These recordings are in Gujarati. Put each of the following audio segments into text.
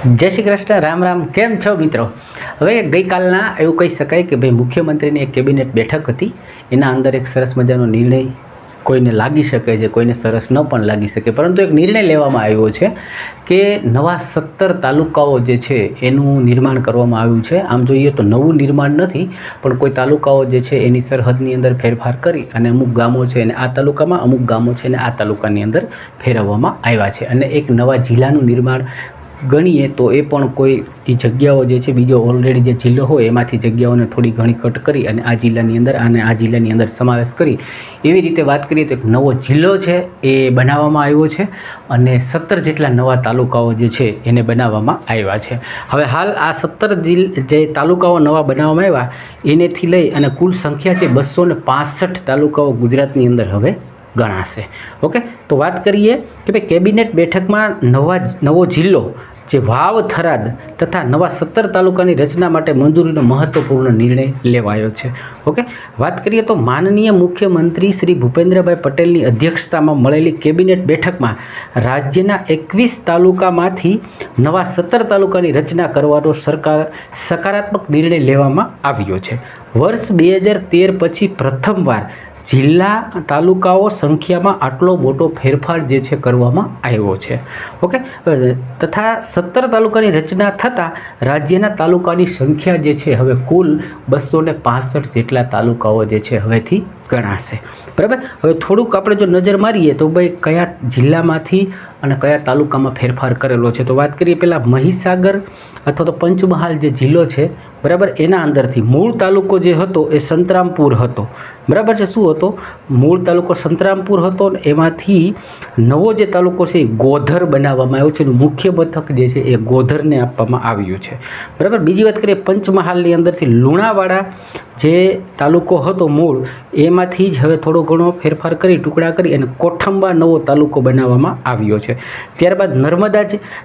જય શ્રી કૃષ્ણ, રામ રામ, કેમ છો મિત્રો? હવે ગઈકાલના એવું કહી શકાય કે ભાઈ મુખ્યમંત્રીની એક કેબિનેટ બેઠક હતી. એના અંદર એક સરસ મજાનો નિર્ણય કોઈને લાગી શકે છે, કોઈને સરસ ન પણ લાગી શકે. પરંતુ એક નિર્ણય લેવામાં આવ્યો છે કે નવા સત્તર તાલુકાઓ જે છે એનું નિર્માણ કરવામાં આવ્યું છે. આમ જોઈએ તો નવું નિર્માણ નથી, પણ કોઈ તાલુકાઓ જે છે એની સરહદની અંદર ફેરફાર કરી અને અમુક ગામો છે અને આ તાલુકામાં, અમુક ગામો છે અને આ તાલુકાની અંદર ફેરવવામાં આવ્યા છે. અને એક નવા જિલ્લાનું નિર્માણ ગણીએ, તો એ પણ કોઈ જગ્યાઓ જે છે, બીજો ઓલરેડી જે જિલ્લો હોય, એમાંથી જગ્યાઓને થોડી ઘણી કટ કરી અને આ જિલ્લાની અંદર અને આ જિલ્લાની અંદર સમાવેશ કરી. એવી રીતે વાત કરીએ તો એક નવો જિલ્લો છે, એ બનાવવામાં આવ્યો છે અને સત્તર જેટલા નવા તાલુકાઓ જે છે, એને બનાવવામાં આવ્યા છે. હવે હાલ આ સત્તર જિલ્લ જે તાલુકાઓ નવા બનાવવામાં આવ્યા, એનેથી લઈ અને કુલ સંખ્યા છે બસો ને તાલુકાઓ ગુજરાતની અંદર હવે ગણાશે. ઓકે? તો વાત કરીએ કે ભાઈ કેબિનેટ બેઠકમાં નવા નવો જિલ્લો જે વાવ, થરાદ તથા નવા સત્તર તાલુકાની રચના માટે મંજૂરીનો મહત્વપૂર્ણ નિર્ણય લેવાયો છે. ઓકે? વાત કરીએ તો માનનીય મુખ્યમંત્રી શ્રી ભૂપેન્દ્રભાઈ પટેલની અધ્યક્ષતામાં મળેલી કેબિનેટ બેઠકમાં રાજ્યના એકવીસ તાલુકામાંથી નવા સત્તર તાલુકાની રચના કરવાનો સરકાર, સકારાત્મક નિર્ણય લેવામાં આવ્યો છે. વર્ષ બે હજાર તેર પછી પ્રથમવાર જિલ્લા તાલુકાઓ સંખ્યામાં આટલો મોટો ફેરફાર જે છે કરવામાં આવ્યો છે. ઓકે? તથા સત્તર તાલુકાની રચના થતાં રાજ્યના તાલુકાની સંખ્યા જે છે હવે કુલ બસો ને જેટલા તાલુકાઓ જે છે હવેથી ગણાશે. બરાબર? હવે થોડુંક આપણે જો નજર મારીએ તો ભાઈ કયા જિલ્લામાંથી અને કયા તાલુકામાં ફેરફાર કરેલો છે? તો વાત કરીએ પહેલાં મહીસાગર અથવા તો પંચમહાલ જે જિલ્લો છે, બરાબર? એના અંદરથી. મૂળ તાલુકો જે હતો એ સંતરામપુર હતો. બરાબર છે? શું હતો? મૂળ તાલુકો સંતરામપુર હતો ને એમાંથી નવો જે તાલુકો છે એ ગોધર બનાવવામાં આવ્યો છે મુખ્ય મથક જે છે એ ગોધરને આપવામાં આવ્યું છે. બરાબર? બીજી વાત કરીએ પંચમહાલની અંદરથી લુણાવાડા જે તાલુકો હતો મૂળ એમાંથી જ હવે થોડો ઘણો ફેરફાર કરી, ટુકડા કરી અને કોઠંબા નવો તાલુકો બનાવવામાં આવ્યો છે. ત્યારબાદ નર્મદા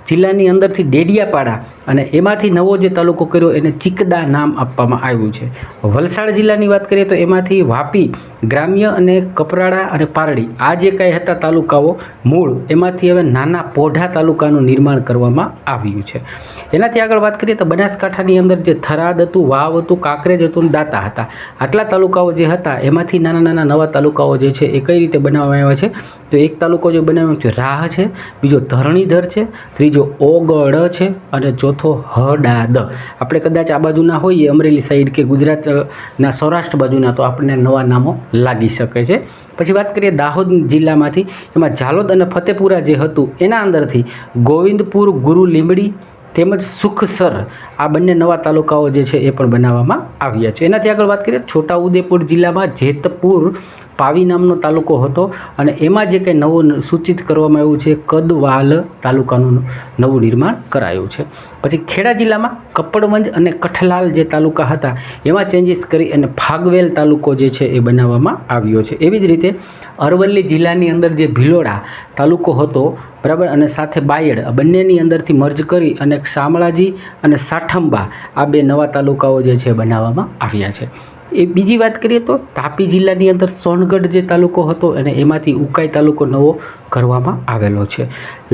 જિલ્લાની અંદરથી ડેડિયાપાડા અને એમાંથી નવો જે તાલુકો કર્યો એને ચિકદા નામ આપવામાં આવ્યું છે. વલસાડ જિલ્લાની વાત કરીએ તો એમાંથી વાપી, ગ્રામ્ય અને કપરાડા અને પારડી આ જે કાંઈ હતા તાલુકાઓ, મૂળ એમાંથી હવે નાના પોઢા તાલુકાનું નિર્માણ કરવામાં આવ્યું છે. એનાથી આગળ વાત કરીએ તો બનાસકાંઠાની અંદર જે થરાદ હતું, વાવ હતું, કાંકરેજ હતું દાંતા હતા. આટલા તાલુકાઓ જે હતા એમાંથી નાના નાના નવા તાલુકાઓ જે છે એ કઈ રીતે બનાવવામાં આવ્યા છે? તો એક તાલુકો જે બનાવ્યો છે, રાહ છે, બીજો ધરણીધર છે, ત્રીજો ઓગળ છે અને ચોથો હડાદ. આપણે કદાચ આ બાજુના હોઈએ, અમરેલી સાઈડ કે ગુજરાતના સૌરાષ્ટ્ર બાજુના, તો આપણને નવા નામો લાગી શકે છે. પછી વાત કરીએ દાહોદ જિલ્લામાંથી. એમાં ઝાલોદ અને ફતેપુરા જે હતું, એના અંદરથી ગોવિંદપુર ગુરુ લીંબડી તેમજ સુખસર આ બંને નવા તાલુકાઓ જે છે એ પણ બનાવવામાં આવ્યા છે. એનાથી આગળ વાત કરીએ, છોટાઉદેપુર જિલ્લામાં જેતપુર પાવી નામનો તાલુકો હતો અને એમાં જે કંઈ નવું સૂચિત કરવામાં આવ્યું છે, કદવાલ તાલુકાનું નવું નિર્માણ કરાયું છે. પછી ખેડા જિલ્લામાં કપડવંજ અને કઠલાલ જે તાલુકા હતા, એમાં ચેન્જીસ કરી અને ફાગવેલ તાલુકો જે છે એ બનાવવામાં આવ્યો છે. એવી જ રીતે અરવલ્લી જિલ્લાની અંદર જે ભિલોડા તાલુકો હતો, બરાબર, અને સાથે બાયડ, આ બંનેની અંદરથી મર્જ કરી અને શામળાજી અને સાઠંબા આ બે નવા તાલુકાઓ જે છે બનાવવામાં આવ્યા છે. એ બીજી વાત કરીએ તો તાપી જિલ્લાની અંદર સોનગઢ જે તાલુકો હતો અને એમાંથી ઉકાઈ તાલુકો નવો કરવામાં આવેલો છે.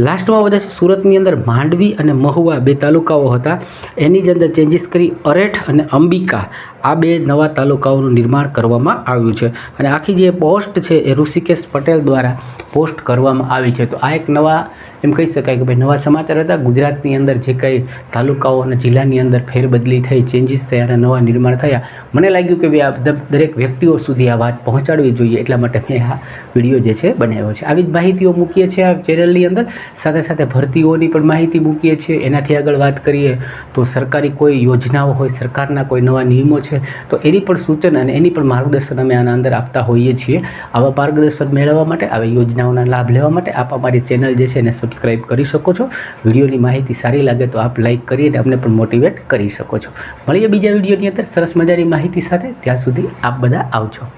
લાસ્ટમાં બધા સુરતની અંદર માંડવી અને મહુવા બે તાલુકાઓ હતા. એની જ અંદર ચેન્જીસ કરી અરેઠ અને અંબિકા આ બે નવા તાલુકાઓનું નિર્માણ કરવામાં આવ્યું છે. અને આખી જે પોસ્ટ છે એ ઋષિકેશ પટેલ દ્વારા પોસ્ટ કરવામાં આવી છે. તો આ એક નવા, એમ કહી શકાય કે ભાઈ નવા સમાચાર હતા. ગુજરાતની અંદર જે કંઈ તાલુકાઓ અને જિલ્લાની અંદર ફેરબદલી થઈ ચેન્જીસ થયા અને નવા નિર્માણ થયા. મને લાગ્યું કે ભાઈ આ દરેક વ્યક્તિઓ સુધી આ વાત પહોંચાડવી જોઈએ એટલા માટે મેં આ વીડિયો જે છે બનાવ્યો છે. આવી જ માહિતીઓ મૂકીએ છીએ આ ચેનલની અંદર. સાથે સાથે ભરતીઓની પણ માહિતી મૂકીએ છીએ. એનાથી આગળ વાત કરીએ તો સરકારી કોઈ યોજનાઓ હોય, સરકારના કોઈ નવા નિયમો છે, તો એની પણ સૂચન અને એની પણ માર્ગદર્શન અમે આના અંદર આપતા હોઈએ છીએ. આવા માર્ગદર્શન મેળવવા માટે આવા યોજનાઓના લાભ લેવા માટે આપ અમારી ચેનલ જે છે એને સબસ્ક્રાઈબ કરી શકો છો. વિડીયોની માહિતી સારી લાગે તો આપ લાઈક કરીને અમને પણ મોટિવેટ કરી શકો છો. મળીએ બીજા વિડીયોની અંદર. સરસ મજાની માહિતી સાથે ત્યાં સુધી આપ બધા આવજો.